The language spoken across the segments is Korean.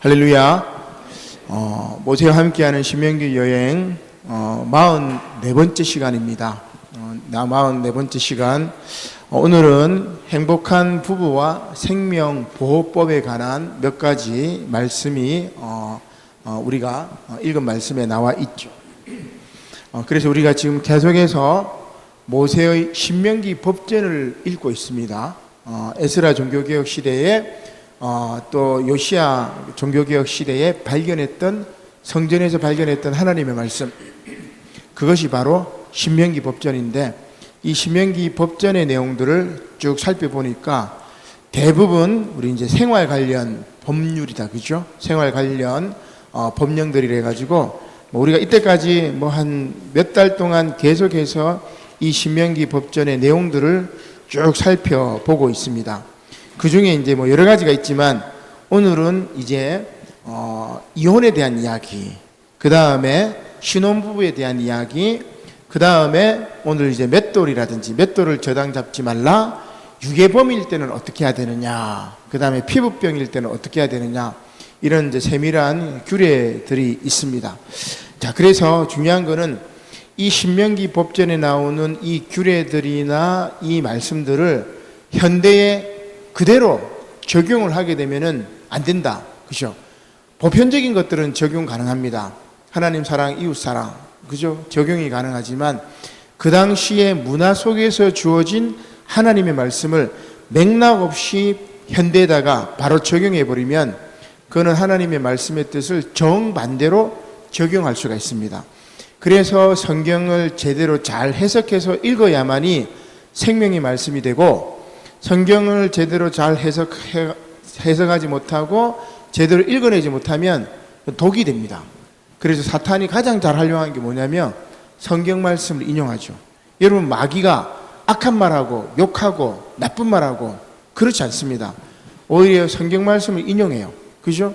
할렐루야. 어, 모세와 함께하는 신명기 여행 어, 44번째 시간입니다. 어, 나 44번째 시간. 어, 오늘은 행복한 부부와 생명보호법에 관한 몇 가지 말씀이 어, 어, 우리가 어, 읽은 말씀에 나와 있죠. 어, 그래서 우리가 지금 계속해서 모세의 신명기 법전을 읽고 있습니다. 어, 에스라 종교개혁 시대에 어, 또 요시아 종교개혁 시대에 발견했던 성전에서 발견했던 하나님의 말씀 그것이 바로 신명기 법전인데 이 신명기 법전의 내용들을 쭉 살펴보니까 대부분 우리 이제 생활 관련 법률이다 그죠? 생활 관련 어, 법령들이래 가지고 뭐 우리가 이때까지 뭐 한 몇 달 동안 계속해서 이 신명기 법전의 내용들을 쭉 살펴보고 있습니다. 그 중에 이제 뭐 여러 가지가 있지만 오늘은 이제 어, 이혼에 대한 이야기, 그 다음에 신혼부부에 대한 이야기, 그 다음에 오늘 이제 맷돌이라든지 맷돌을 저당 잡지 말라, 유괴범일 때는 어떻게 해야 되느냐, 그 다음에 피부병일 때는 어떻게 해야 되느냐, 이런 이제 세밀한 규례들이 있습니다. 자, 그래서 중요한 거는 이 신명기 법전에 나오는 이 규례들이나 이 말씀들을 현대에 그대로 적용을 하게 되면은 안 된다. 그죠? 보편적인 것들은 적용 가능합니다. 하나님 사랑, 이웃 사랑. 그죠? 적용이 가능하지만 그 당시의 문화 속에서 주어진 하나님의 말씀을 맥락 없이 현대에다가 바로 적용해 버리면 그거는 하나님의 말씀의 뜻을 정반대로 적용할 수가 있습니다. 그래서 성경을 제대로 잘 해석해서 읽어야만이 생명의 말씀이 되고 성경을 제대로 잘 해석해, 해석하지 못하고 제대로 읽어내지 못하면 독이 됩니다. 그래서 사탄이 가장 잘 활용하는 게 뭐냐면 성경 말씀을 인용하죠. 여러분 마귀가 악한 말하고 욕하고 나쁜 말하고 그렇지 않습니다. 오히려 성경 말씀을 인용해요. 그죠?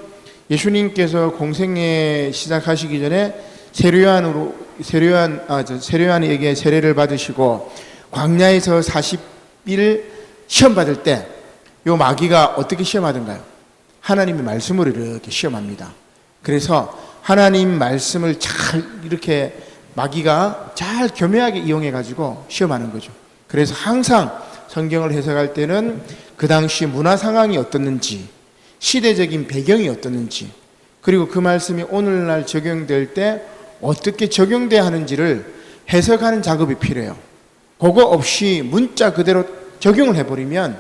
예수님께서 공생애 시작하시기 전에 세례요한으로 세례요한 아, 저 세례요한에게 세례를 받으시고 광야에서 40일 시험 받을 때요 마귀가 어떻게 시험하던가요? 하나님의 말씀으로 이렇게 시험합니다. 그래서 하나님 말씀을 잘 이렇게 마귀가 잘 교묘하게 이용해 가지고 시험하는 거죠. 그래서 항상 성경을 해석할 때는 그 당시 문화 상황이 어떻는지, 시대적인 배경이 어떻는지, 그리고 그 말씀이 오늘날 적용될 때 어떻게 적용돼야 하는지를 해석하는 작업이 필요해요. 그거 없이 문자 그대로 적용을 해버리면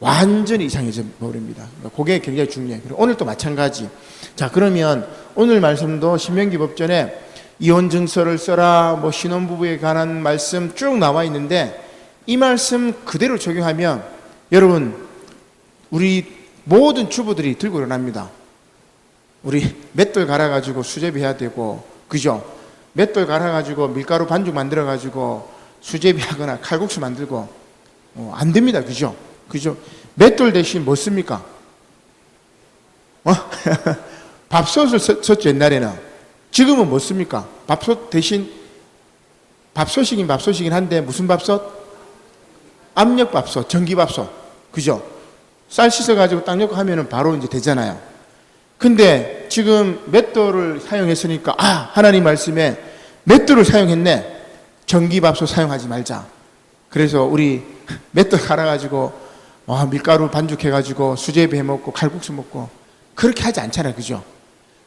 완전히 이상해져 버립니다. 그러니까 그게 굉장히 중요해요. 오늘도 마찬가지. 자, 그러면 오늘 말씀도 신명기 법전에 이혼 증서를 써라, 뭐 신혼부부에 관한 말씀 쭉 나와 있는데 이 말씀 그대로 적용하면 여러분, 우리 모든 주부들이 들고 일어납니다. 우리 맷돌 갈아가지고 수제비 해야 되고, 그죠? 맷돌 갈아가지고 밀가루 반죽 만들어가지고 수제비 하거나 칼국수 만들고, 어, 안 됩니다. 그죠? 그죠? 맷돌 대신 뭐 씁니까? 어? 밥솥을 썼- 썼죠, 옛날에는. 지금은 뭐 씁니까? 밥솥 대신, 밥솥이긴 밥솥이긴 한데, 무슨 밥솥? 압력밥솥, 전기밥솥. 그죠? 쌀 씻어가지고 딱 넣고 하면은 바로 이제 되잖아요. 근데 지금 맷돌을 사용했으니까, 아, 하나님 말씀에 맷돌을 사용했네. 전기밥솥 사용하지 말자. 그래서 우리 맷돌 갈아가지고 와, 밀가루 반죽해가지고 수제비 해먹고 칼국수 먹고 그렇게 하지 않잖아요. 그죠?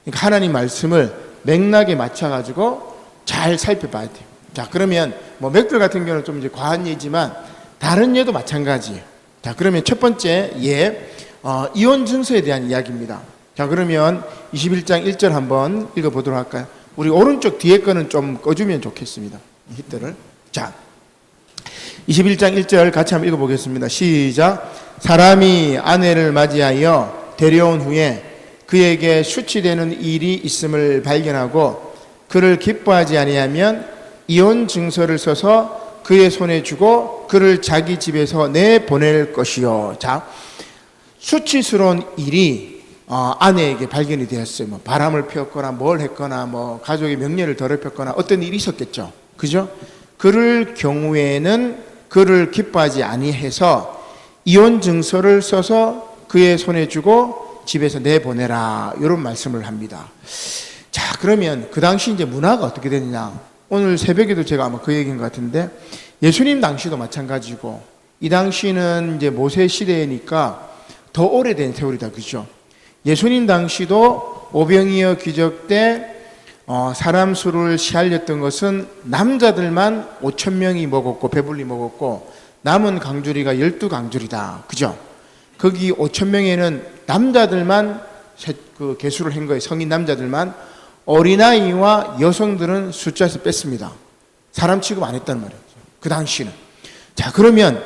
그러니까 하나님 말씀을 맥락에 맞춰가지고 잘 살펴봐야 돼요. 자, 그러면 뭐 맥돌 같은 경우는 좀 이제 과한 예지만 다른 예도 마찬가지예요. 자, 그러면 첫 번째 예, 어, 이혼 증서에 대한 이야기입니다. 자, 그러면 21장 1절 한번 읽어보도록 할까요? 우리 오른쪽 뒤에 거는 좀 꺼주면 좋겠습니다. 이 히트를. 자, 21장 1절 같이 한번 읽어보겠습니다. 시작. 사람이 아내를 맞이하여 데려온 후에 그에게 수치되는 일이 있음을 발견하고 그를 기뻐하지 아니하면 이혼 증서를 써서 그의 손에 주고 그를 자기 집에서 내 보낼 것이요. 자, 수치스러운 일이 어, 아내에게 발견이 되었어요. 뭐 바람을 피웠거나 뭘 했거나 뭐 가족의 명예를 더럽혔거나 어떤 일이 있었겠죠. 그죠? 그럴 경우에는 그를 기뻐하지 아니해서 이혼 증서를 써서 그의 손에 주고 집에서 내보내라 이런 말씀을 합니다. 자 그러면 그 당시 이제 문화가 어떻게 되느냐? 오늘 새벽에도 제가 아마 그 얘기인 것 같은데 예수님 당시도 마찬가지고 이 당시는 이제 모세 시대니까 더 오래된 세월이다 그죠? 예수님 당시도 오병이어 기적 때 어, 사람 수를 시알렸던 것은 남자들만 5천 명이 먹었고 배불리 먹었고 남은 강주리가 열두 강주리다. 그죠? 거기 5천 명에는 남자들만 세- 그 개수를 한 거예요. 성인 남자들만. 어린아이와 여성들은 숫자에서 뺐습니다. 사람 취급 안 했단 말이에요 그 당시는. 자 그러면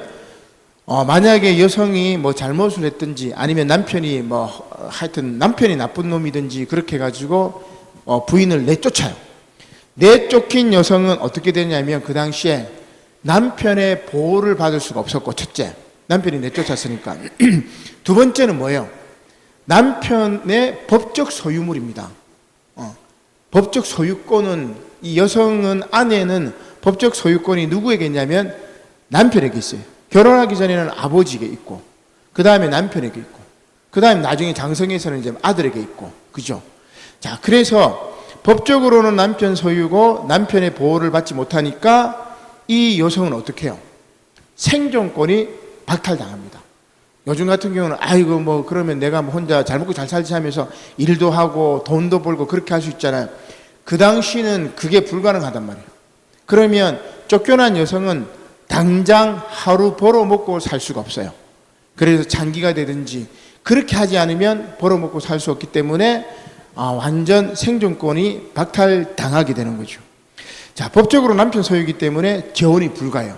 어, 만약에 여성이 뭐 잘못을 했든지 아니면 남편이 뭐 어, 하여튼 남편이 나쁜 놈이든지 그렇게 해가지고 어, 부인을 내쫓아요. 내쫓긴 여성은 어떻게 되냐면 그 당시에 남편의 보호를 받을 수가 없었고 첫째 남편이 내쫓았으니까 두 번째는 뭐예요? 남편의 법적 소유물입니다. 어, 법적 소유권은 이 여성은 아내는 법적 소유권이 누구에게 있냐면 남편에게 있어요. 결혼하기 전에는 아버지에게 있고, 그 다음에 남편에게 있고, 그 다음에 나중에 장성에서는 이제 아들에게 있고, 그죠? 자, 그래서 법적으로는 남편 소유고 남편의 보호를 받지 못하니까 이 여성은 어떻게 해요? 생존권이 박탈당합니다. 요즘 같은 경우는 아이고 뭐 그러면 내가 뭐 혼자 잘 먹고 잘 살지 하면서 일도 하고 돈도 벌고 그렇게 할 수 있잖아요. 그 당시는 그게 불가능하단 말이에요. 그러면 쫓겨난 여성은 당장 하루 벌어 먹고 살 수가 없어요. 그래서 장기가 되든지 그렇게 하지 않으면 벌어 먹고 살 수 없기 때문에 아, 완전 생존권이 박탈당하게 되는 거죠. 자, 법적으로 남편 소유이기 때문에 재혼이 불가요.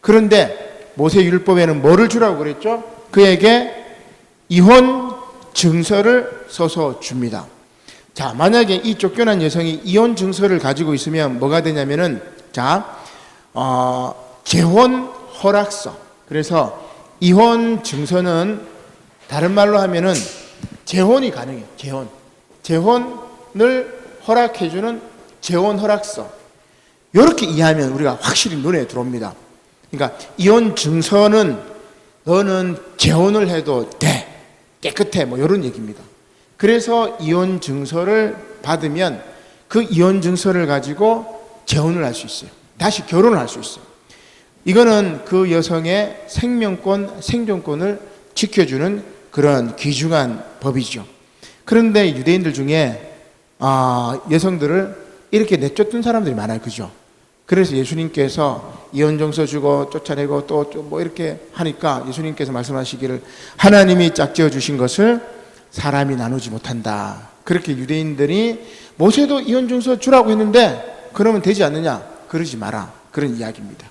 그런데 모세 율법에는 뭐를 주라고 그랬죠? 그에게 이혼 증서를 써서 줍니다. 자, 만약에 이 쫓겨난 여성이 이혼 증서를 가지고 있으면 뭐가 되냐면은 자, 어, 재혼 허락서. 그래서 이혼 증서는 다른 말로 하면은 재혼이 가능해요. 재혼. 재혼을 허락해주는 재혼 허락서. 이렇게 이해하면 우리가 확실히 눈에 들어옵니다. 그러니까 이혼 증서는 너는 재혼을 해도 돼. 깨끗해. 뭐 이런 얘기입니다. 그래서 이혼 증서를 받으면 그 이혼 증서를 가지고 재혼을 할 수 있어요. 다시 결혼을 할 수 있어요. 이거는 그 여성의 생명권, 생존권을 지켜주는 그런 귀중한 법이죠. 그런데 유대인들 중에 아, 여성들을 이렇게 내쫓던 사람들이 많아요. 그죠? 그래서 예수님께서 이혼정서 주고 쫓아내고 또 뭐 이렇게 하니까 예수님께서 말씀하시기를 하나님이 짝지어 주신 것을 사람이 나누지 못한다. 그렇게 유대인들이 모세도 이혼정서 주라고 했는데 그러면 되지 않느냐? 그러지 마라. 그런 이야기입니다.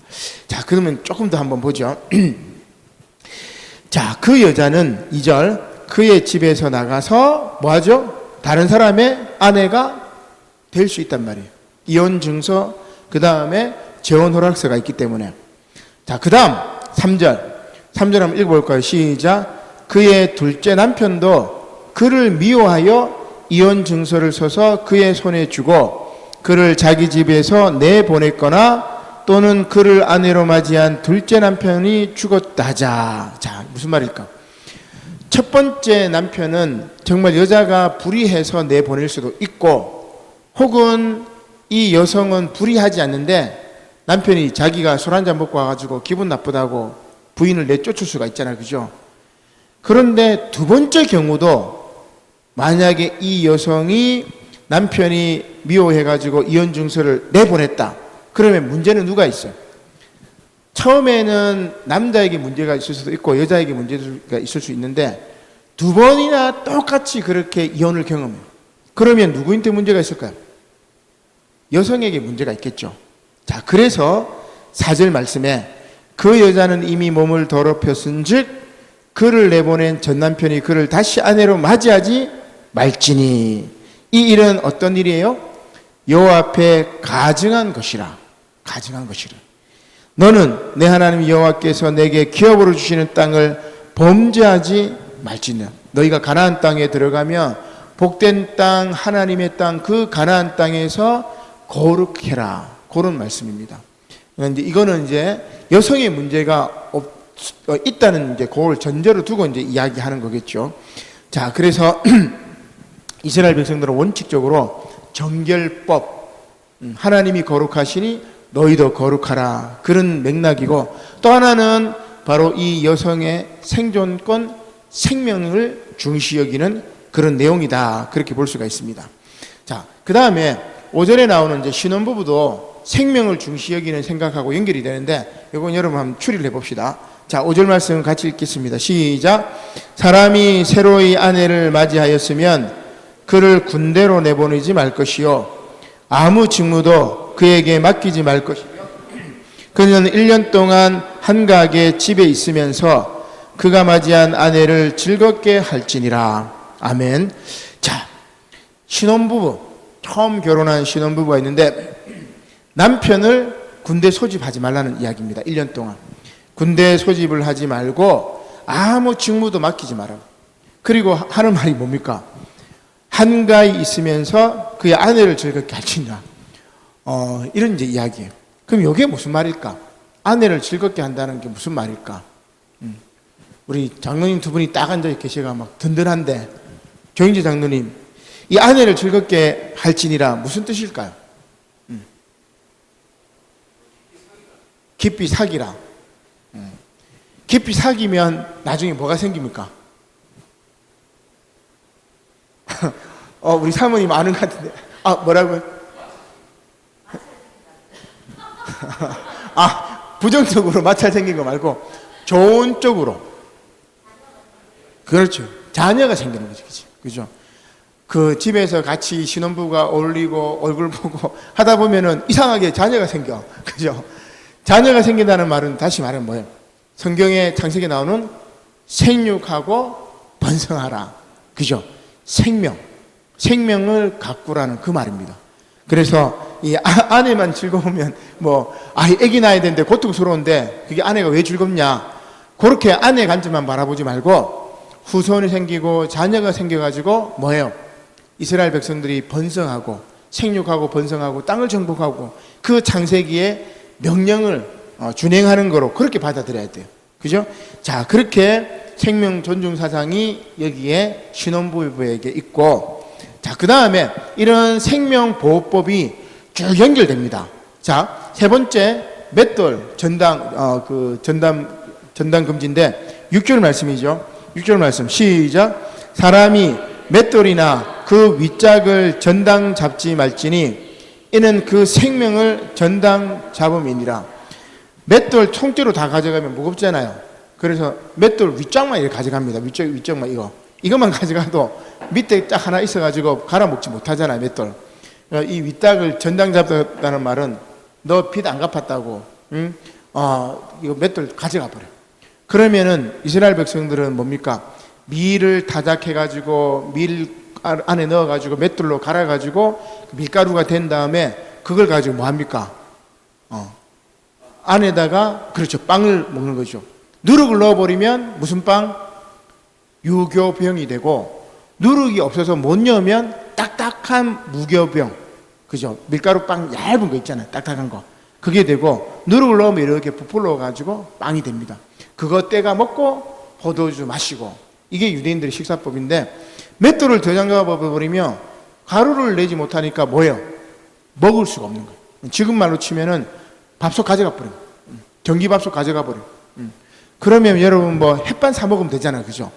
자, 그러면 조금 더 한번 보죠. 자, 그 여자는 2절 그의 집에서 나가서 뭐 하죠? 다른 사람의 아내가 될 수 있단 말이에요. 이혼 증서 그 다음에 재혼 허락서가 있기 때문에 자, 그 다음 3절 3절 한번 읽어볼까요? 시작 그의 둘째 남편도 그를 미워하여 이혼 증서를 써서 그의 손에 주고 그를 자기 집에서 내보냈거나 또는 그를 아내로 맞이한 둘째 남편이 죽었다 하자. 자, 무슨 말일까? 첫 번째 남편은 정말 여자가 불의해서 내보낼 수도 있고 혹은 이 여성은 불의하지 않는데 남편이 자기가 술 한 잔 먹고 와가지고 기분 나쁘다고 부인을 내쫓을 수가 있잖아요. 그죠? 그런데 두 번째 경우도 만약에 이 여성이 남편이 미워해가지고 이혼 증서를 내보냈다. 그러면 문제는 누가 있어요? 처음에는 남자에게 문제가 있을 수도 있고 여자에게 문제가 있을 수 있는데 두 번이나 똑같이 그렇게 이혼을 경험해요. 그러면 누구한테 문제가 있을까요? 여성에게 문제가 있겠죠. 자, 그래서 사절 말씀에 그 여자는 이미 몸을 더럽혔은 즉 그를 내보낸 전 남편이 그를 다시 아내로 맞이하지 말지니 이 일은 어떤 일이에요? 여호와 앞에 가증한 것이라 가증한 것이라 너는 내 하나님 여호와께서 내게 기업으로 주시는 땅을 범죄하지 말지냐 너희가 가나안 땅에 들어가면 복된 땅 하나님의 땅 그 가나안 땅에서 거룩해라 그런 말씀입니다. 그런데 이거는 이제 여성의 문제가 없, 어, 있다는 이제 그걸 전제로 두고 이제 이야기하는 거겠죠. 자, 그래서 이스라엘 백성들은 원칙적으로 정결법, 음, 하나님이 거룩하시니 너희도 거룩하라. 그런 맥락이고 또 하나는 바로 이 여성의 생존권, 생명을 중시 여기는 그런 내용이다. 그렇게 볼 수가 있습니다. 자, 그 다음에 오절에 나오는 이제 신혼부부도 생명을 중시 여기는 생각하고 연결이 되는데 이건 여러분 한번 추리를 해봅시다. 자, 5절 말씀 같이 읽겠습니다. 시작. 사람이 새로이 아내를 맞이하였으면 그를 군대로 내보내지 말 것이요. 아무 직무도 그에게 맡기지 말 것이며 그는 1년 동안 한가하게 집에 있으면서 그가 맞이한 아내를 즐겁게 할지니라. 아멘. 자, 신혼부부, 처음 결혼한 신혼부부가 있는데 남편을 군대 소집하지 말라는 이야기입니다. 1년 동안. 군대 소집을 하지 말고 아무 직무도 맡기지 마라. 그리고 하는 말이 뭡니까? 한가히 있으면서 그의 아내를 즐겁게 할지니라. 어, 이런 이제 이야기예요. 그럼 이게 무슨 말일까? 아내를 즐겁게 한다는 게 무슨 말일까? 음. 우리 장로님 두 분이 딱 앉아 계시가 막 든든한데 조영재 장로님 이 아내를 즐겁게 할지니라 무슨 뜻일까요? 음. 깊이 사기라. 음. 깊이 사귀면 나중에 뭐가 생깁니까? 어, 우리 사모님 아는 것 같은데. 아, 뭐라고요? 아, 부정적으로 마찰 생긴 거 말고 좋은 쪽으로. 그렇죠. 자녀가 생기는 거죠. 그죠? 그죠? 그 집에서 같이 신혼부부가 어울리고 얼굴 보고 하다 보면은 이상하게 자녀가 생겨. 그죠? 자녀가 생긴다는 말은 다시 말하면 뭐예요? 성경의 창세기에 나오는 생육하고 번성하라. 그죠? 생명. 생명을 가꾸라는 그 말입니다. 그래서 이 아- 아내만 즐거우면 뭐 아이 애기 낳아야 되는데 고통스러운데 그게 아내가 왜 즐겁냐? 그렇게 아내 관점만 바라보지 말고 후손이 생기고 자녀가 생겨가지고 뭐예요? 이스라엘 백성들이 번성하고 생육하고 번성하고 땅을 정복하고 그 창세기의 명령을 어, 준행하는 거로 그렇게 받아들여야 돼요. 그죠? 자, 그렇게 생명 존중 사상이 여기에 신혼부부에게 있고 자, 그 다음에 이런 생명보호법이 쭉 연결됩니다. 자, 세 번째, 맷돌, 전당, 어, 그, 전담, 전담 금지인데, 6절 말씀이죠. 6절 말씀, 시작. 사람이 맷돌이나 그 윗짝을 전당 잡지 말지니, 이는 그 생명을 전당 잡음이니라. 맷돌 통째로 다 가져가면 무겁잖아요. 그래서 맷돌 이렇게 가져갑니다. 윗짝, 윗짝만 이거. 이것만 가져가도 밑에 딱 하나 있어가지고 갈아먹지 못하잖아요, 맷돌. 이 윗닭을 전당 잡았다는 말은 너 빚 안 갚았다고, 응? 어, 이거 맷돌 가져가 버려. 그러면은 이스라엘 백성들은 뭡니까? 밀을 타작해가지고 밀 안에 넣어가지고 맷돌로 갈아가지고 밀가루가 된 다음에 그걸 가지고 뭐 합니까? 어, 안에다가 그렇죠 빵을 먹는 거죠. 누룩을 넣어버리면 무슨 빵? 유교병이 되고 누룩이 없어서 못 여면 딱딱한 무교병. 그죠? 밀가루 빵 얇은 거 있잖아요. 딱딱한 거. 그게 되고 누룩을 넣으면 이렇게 부풀러 가지고 빵이 됩니다. 그거 떼가 먹고 포도주 마시고. 이게 유대인들의 식사법인데 맷돌을 저장가 버리면 가루를 내지 못하니까 뭐예요? 먹을 수가 없는 거예요. 지금 말로 치면은 밥솥 가져가 버려 전기밥솥 가져가 버려 그러면 여러분 뭐 햇반 사 먹으면 되잖아요 그죠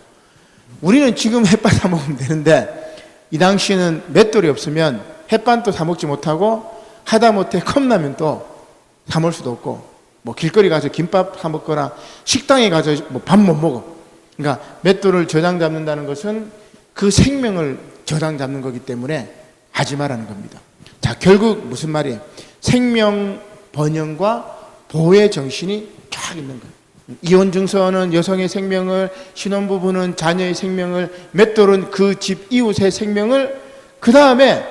우리는 지금 햇반 사 먹으면 되는데 이 당시에는 맷돌이 없으면 햇반도 사 먹지 못하고 하다못해 컵라면 또사 먹을 수도 없고 뭐 길거리 가서 김밥 사 먹거나 식당에 가서 뭐 밥 못 먹어. 그러니까 맷돌을 저장 잡는다는 것은 그 생명을 저장 잡는 거기 때문에 하지 말라는 겁니다. 자 결국 무슨 말이에요? 생명 번영과 보호의 정신이 쫙 있는 거예요. 이혼 증서는 여성의 생명을, 신혼부부는 자녀의 생명을, 맷돌은 그 집 이웃의 생명을, 그 다음에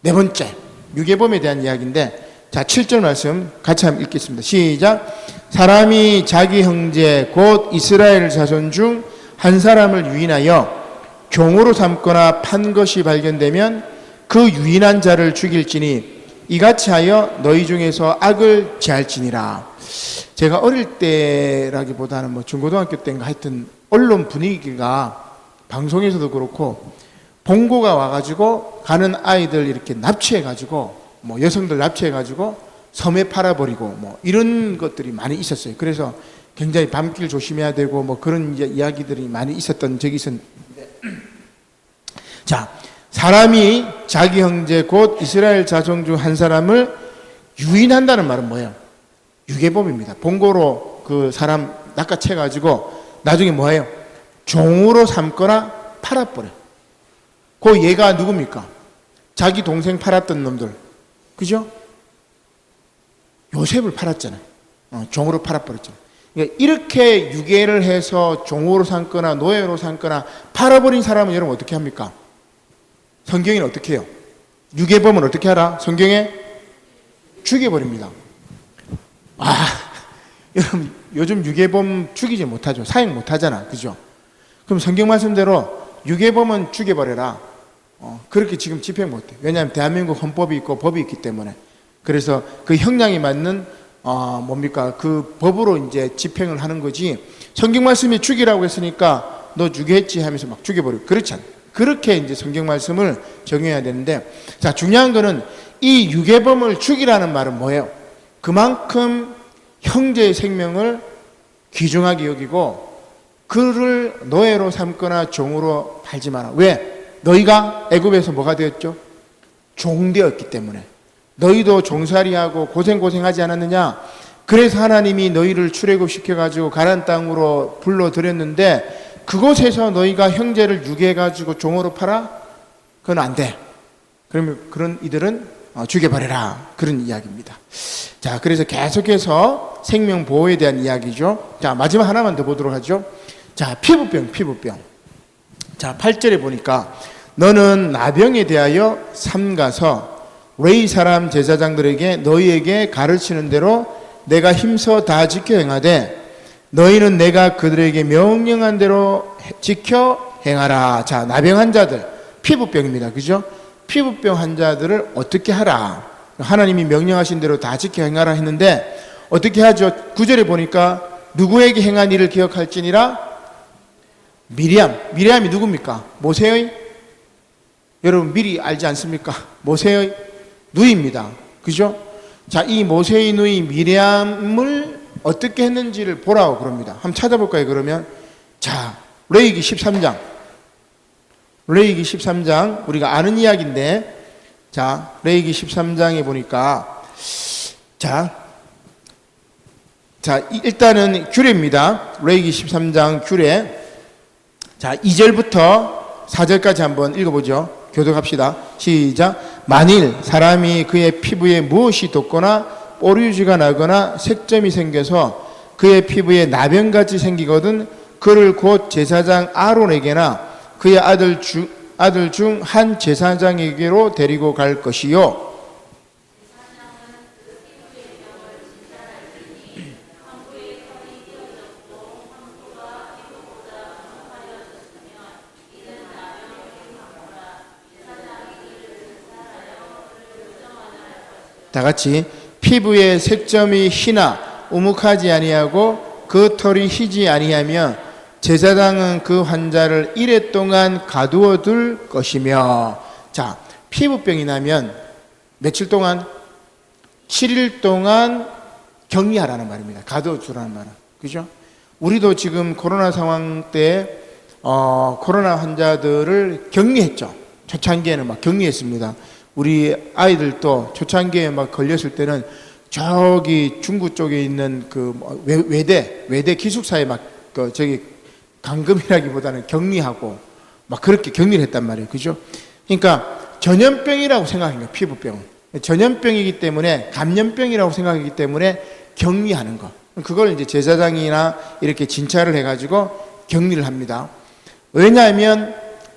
네 번째, 유괴범에 대한 이야기인데, 자, 7절 말씀 같이 한번 읽겠습니다. 시작. 사람이 자기 형제, 곧 이스라엘 자손 중 한 사람을 유인하여 종으로 삼거나 판 것이 발견되면 그 유인한 자를 죽일지니 이같이 하여 너희 중에서 악을 제할지니라. 제가 어릴 때라기보다는 뭐 중고등학교 때인가 하여튼 언론 분위기가 방송에서도 그렇고 봉고가 와가지고 가는 아이들 이렇게 납치해가지고 뭐 여성들 납치해가지고 섬에 팔아버리고 뭐 이런 것들이 많이 있었어요. 그래서 굉장히 밤길 조심해야 되고 뭐 그런 이야기들이 많이 있었던 적이 있었는데 자 사람이 자기 형제 곧 이스라엘 자손 중 한 사람을 유인한다는 말은 뭐예요? 유괴범입니다. 봉고로 그 사람 낚아채 가지고 나중에 뭐예요? 종으로 삼거나 팔아버려. 그 얘가 누굽니까? 자기 동생 팔았던 놈들, 그죠? 요셉을 팔았잖아요. 어, 종으로 팔아버렸잖아요. 그러니까 이렇게 유괴를 해서 종으로 삼거나 노예로 삼거나 팔아버린 사람은 여러분 어떻게 합니까? 성경에는 어떻게 해요? 유괴범은 어떻게 하라? 성경에 죽여버립니다. 아, 여러분 요즘 유괴범 죽이지 못하죠. 사형 못하잖아. 그죠? 그럼 성경 말씀대로 유괴범은 죽여버려라. 어, 그렇게 지금 집행 못해. 왜냐하면 대한민국 헌법이 있고 법이 있기 때문에. 그래서 그 형량이 맞는 어, 뭡니까 그 법으로 이제 집행을 하는 거지. 성경 말씀이 죽이라고 했으니까 너 죽였지 하면서 막 죽여버리고 그렇지 않아. 그렇게 이제 성경 말씀을 적용해야 되는데 자 중요한 거는 이 유괴범을 죽이라는 말은 뭐예요? 그만큼 형제의 생명을 귀중하게 여기고 그를 노예로 삼거나 종으로 팔지 마라. 왜? 너희가 애굽에서 뭐가 되었죠? 종되었기 때문에. 너희도 종살이하고 고생고생하지 않았느냐? 그래서 하나님이 너희를 출애굽시켜 가지고 가나안 땅으로 불러 들였는데 그곳에서 너희가 형제를 유괴해 가지고 종으로 팔아? 그건 안 돼. 그러면 그런 이들은 어, 죽여버려라. 그런 이야기입니다. 자, 그래서 계속해서 생명 보호에 대한 이야기죠. 자, 마지막 하나만 더 보도록 하죠. 자, 피부병, 피부병. 자, 8절에 보니까 너는 나병에 대하여 삼가서 레이 사람 제사장들에게 너희에게 가르치는 대로 내가 힘써 다 지켜 행하되 너희는 내가 그들에게 명령한 대로 해- 지켜 행하라. 자, 나병 환자들 피부병입니다. 그죠? 피부병 환자들을 어떻게 하라? 하나님이 명령하신 대로 다 지켜 행하라 했는데 어떻게 하죠? 구절에 보니까 누구에게 행한 일을 기억할지니라 미리암. 미리암이 누굽니까? 모세의 여러분 미리 알지 않습니까? 모세의 누이입니다. 그죠? 자, 이 모세의 누이 미리암을 어떻게 했는지를 보라고 그럽니다. 한번 찾아볼까요, 그러면? 자, 레이기 13장. 레이기 13장, 우리가 아는 이야기인데, 자, 레이기 13장에 보니까, 자, 자, 이- 일단은 규례입니다. 레이기 13장 규례. 자, 2절부터 4절까지 한번 읽어보죠. 교독합시다. 시작. 만일 사람이 그의 피부에 무엇이 돋거나 뽀류지가 나거나 색점이 생겨서 그의 피부에 나병같이 생기거든 그를 곧 제사장 아론에게나 그의 아들 주, 아들 중 한 제사장에게로 데리고 갈 것이요. 다 같이 피부에 색점이 희나 우묵하지 아니하고 그 털이 희지 아니하면 제사장은 그 환자를 이래 동안 가두어 둘 것이며 자 피부병이 나면 며칠 동안 7일 동안 격리하라는 말입니다. 가두어 두라는 말은 그죠? 우리도 지금 코로나 상황 때 어, 코로나 환자들을 격리했죠. 초창기에는 막 격리했습니다. 우리 아이들도 초창기에 막 걸렸을 때는 저기 중구 쪽에 있는 그뭐 외- 외대 외대 기숙사에 막 그 저기 감금이라기보다는 격리하고 막 그렇게 격리를 했단 말이에요. 그죠? 그러니까 전염병이라고 생각해요. 피부병은. 전염병이기 때문에 감염병이라고 생각하기 때문에 격리하는 거. 그걸 이제 제사장이나 이렇게 진찰을 해가지고 격리를 합니다. 왜냐하면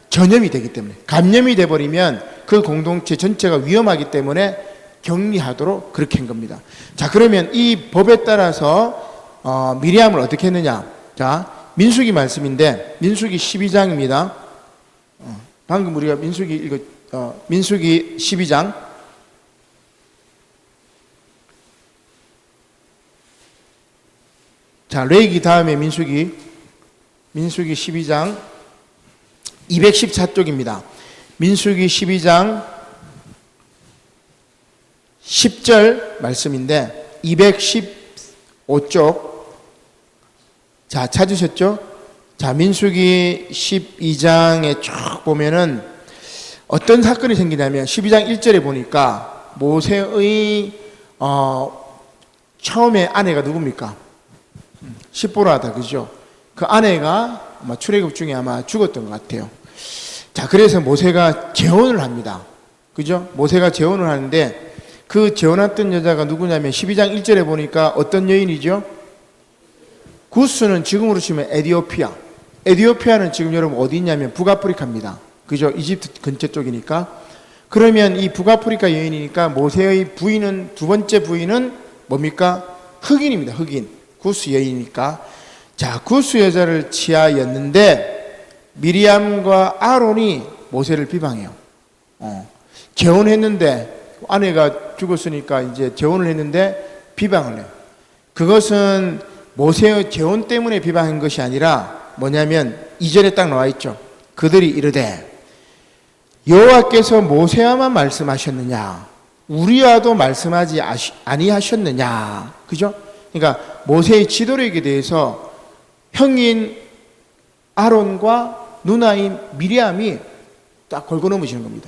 전염이 되기 때문에 감염이 돼 버리면 그 공동체 전체가 위험하기 때문에 격리하도록 그렇게 한 겁니다. 자 그러면 이 법에 따라서 어, 미리암을 어떻게 했느냐? 자 민수기 말씀인데 민수기 12장입니다. 어, 방금 우리가 민수기 읽어 어, 민수기 12장 자 레이기 다음에 민수기 민수기 12장 214쪽입니다. 민수기 12장 10절 말씀인데 215쪽 자 찾으셨죠? 자 민수기 12장에 쭉 보면은 어떤 사건이 생기냐면 12장 1절에 보니까 모세의 어 처음에 아내가 누굽니까? 십보라다 그죠? 그 아내가 아마 출애굽 중에 아마 죽었던 것 같아요. 자 그래서 모세가 재혼을 합니다. 그죠? 모세가 재혼을 하는데 그 재혼했던 여자가 누구냐면 12장 1절에 보니까 어떤 여인이죠? 구스는 지금으로 치면 에디오피아. 에디오피아는 지금 여러분 어디 있냐면 북아프리카입니다. 그죠? 이집트 근처 쪽이니까. 그러면 이 북아프리카 여인이니까 모세의 부인은 두 번째 부인은 뭡니까? 흑인입니다. 흑인. 구스 여인이니까. 자, 구스 여자를 취하였는데 미리암과 아론이 모세를 비방해요. 어. 재혼했는데 아내가 죽었으니까 이제 재혼을 했는데 비방을 해요. 그것은 모세의 재혼 때문에 비방한 것이 아니라 뭐냐면 이절에 딱 나와 있죠. 그들이 이르되 여호와께서 모세와만 말씀하셨느냐? 우리와도 말씀하지 아니하셨느냐? 그죠? 그러니까 모세의 지도력에 대해서 형인 아론과 누나인 미리암이 딱 걸고 넘으시는 겁니다.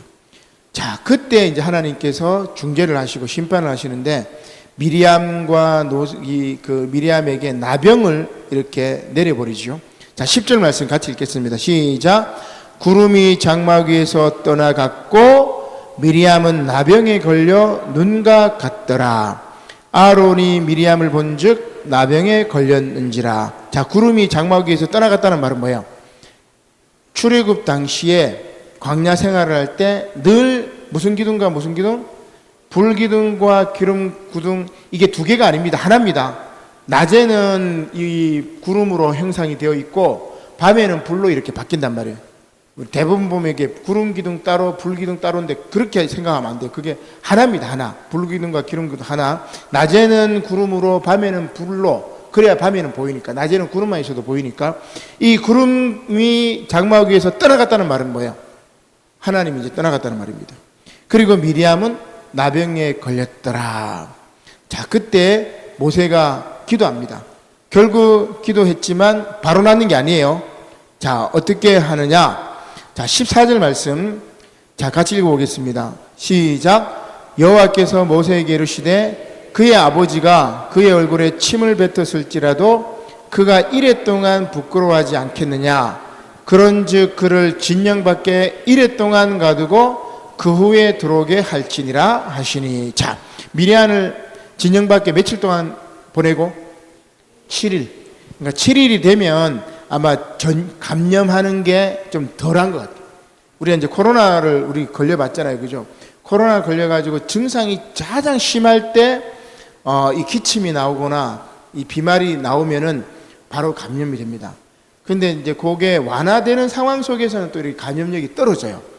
자, 그때 이제 하나님께서 중재를 하시고 심판을 하시는데 미리암과 노, 이, 그 미리암에게 나병을 이렇게 내려버리죠. 자, 10절 말씀 같이 읽겠습니다. 시작. 구름이 장막 위에서 떠나갔고 미리암은 나병에 걸려 눈과 같더라. 아론이 미리암을 본즉 나병에 걸렸는지라. 자, 구름이 장막 위에서 떠나갔다는 말은 뭐예요? 출애굽 당시에 광야 생활을 할 때 늘 무슨 기둥과 무슨 기둥? 불 기둥과 기름 구둥 이게 두 개가 아닙니다. 하나입니다. 낮에는 이 구름으로 형상이 되어 있고 밤에는 불로 이렇게 바뀐단 말이에요. 대부분 보면 이게 구름 기둥 따로 불 기둥 따로인데 그렇게 생각하면 안 돼요. 그게 하나입니다. 하나. 불 기둥과 기름 기둥 하나. 낮에는 구름으로 밤에는 불로 그래야 밤에는 보이니까 낮에는 구름만 있어도 보이니까 이 구름이 장막 위에서 떠나갔다는 말은 뭐예요? 하나님이 이제 떠나갔다는 말입니다. 그리고 미리암은 나병에 걸렸더라. 자, 그때 모세가 기도합니다. 결국 기도했지만 바로 낫는 게 아니에요. 자, 어떻게 하느냐? 자, 14절 말씀. 자, 같이 읽어보겠습니다. 시작. 여호와께서 모세에게 이르시되 그의 아버지가 그의 얼굴에 침을 뱉었을지라도 그가 이래 동안 부끄러워하지 않겠느냐? 그런즉 그를 진영 밖에 이래 동안 가두고 그 후에 들어오게 할지니라 하시니 자 미리안을 진영 밖에 며칠 동안 보내고 7일 그러니까 7일이 되면 아마 전 감염하는 게 좀 덜한 것 같아요. 우리가 이제 코로나를 우리 걸려봤잖아요, 그죠? 코로나 걸려가지고 증상이 가장 심할 때, 어, 이 기침이 나오거나 이 비말이 나오면은 바로 감염이 됩니다. 근데 이제 그게 완화되는 상황 속에서는 또 이렇게 감염력이 떨어져요.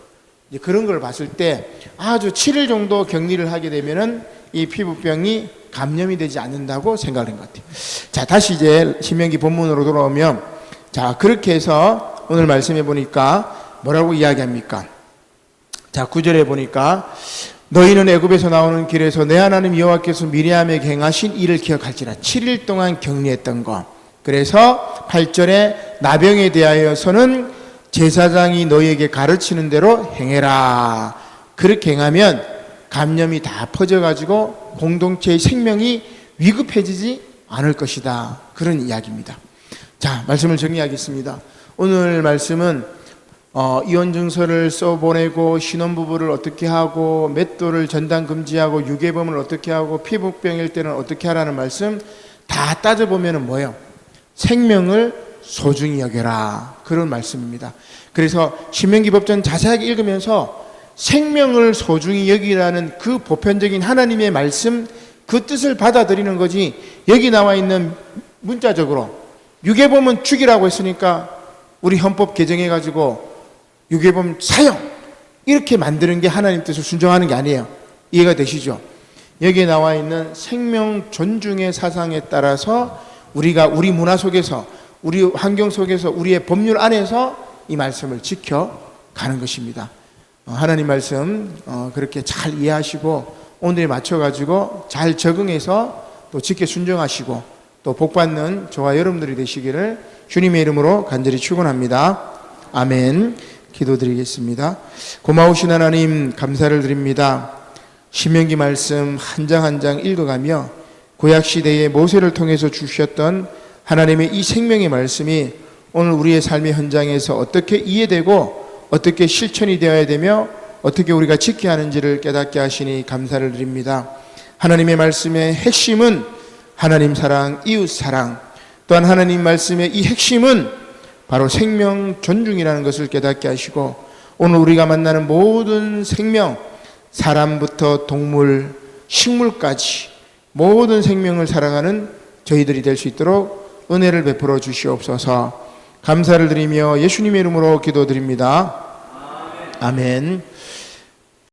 그런 걸 봤을 때 아주 7일 정도 격리를 하게 되면은 이 피부병이 감염이 되지 않는다고 생각하는 것 같아요. 자, 다시 이제 신명기 본문으로 돌아오면 자, 그렇게 해서 오늘 말씀해 보니까 뭐라고 이야기합니까? 자, 구절에 보니까 너희는 애굽에서 나오는 길에서 내 하나님 여호와께서 미리암에게 행하신 일을 기억할지라 7일 동안 격리했던 거. 그래서 8절에 나병에 대하여서는 제사장이 너희에게 가르치는 대로 행해라. 그렇게 행하면 감염이 다 퍼져가지고 공동체의 생명이 위급해지지 않을 것이다. 그런 이야기입니다. 자, 말씀을 정리하겠습니다. 오늘 말씀은 어, 이혼 증서를 써보내고 신혼부부를 어떻게 하고 맷돌을 전당 금지하고 유괴범을 어떻게 하고 피부병일 때는 어떻게 하라는 말씀 다 따져보면 뭐예요? 생명을 소중히 여겨라 그런 말씀입니다. 그래서 신명기 법전 자세하게 읽으면서 생명을 소중히 여기라는 그 보편적인 하나님의 말씀 그 뜻을 받아들이는 거지 여기 나와 있는 문자적으로 유괴범은 죽이라고 했으니까 우리 헌법 개정해 가지고 유괴범 사형 이렇게 만드는 게 하나님 뜻을 순종하는 게 아니에요. 이해가 되시죠? 여기에 나와 있는 생명 존중의 사상에 따라서 우리가 우리 문화 속에서 우리 환경 속에서 우리의 법률 안에서 이 말씀을 지켜 가는 것입니다. 어, 하나님 말씀 어, 그렇게 잘 이해하시고 오늘에 맞춰 가지고 잘 적응해서 또 지켜 순종하시고 또 복받는 저와 여러분들이 되시기를 주님의 이름으로 간절히 축원합니다. 아멘. 기도드리겠습니다. 고마우신 하나님 감사를 드립니다. 신명기 말씀 한 장 한 장 읽어가며 구약 시대의 모세를 통해서 주셨던 하나님의 이 생명의 말씀이 오늘 우리의 삶의 현장에서 어떻게 이해되고 어떻게 실천이 되어야 되며 어떻게 우리가 지켜야 하는지를 깨닫게 하시니 감사를 드립니다. 하나님의 말씀의 핵심은 하나님 사랑, 이웃 사랑, 또한 하나님 말씀의 이 핵심은 바로 생명 존중이라는 것을 깨닫게 하시고 오늘 우리가 만나는 모든 생명, 사람부터 동물, 식물까지 모든 생명을 사랑하는 저희들이 될 수 있도록 은혜를 베풀어 주시옵소서 감사를 드리며 예수님의 이름으로 기도드립니다. 아멘.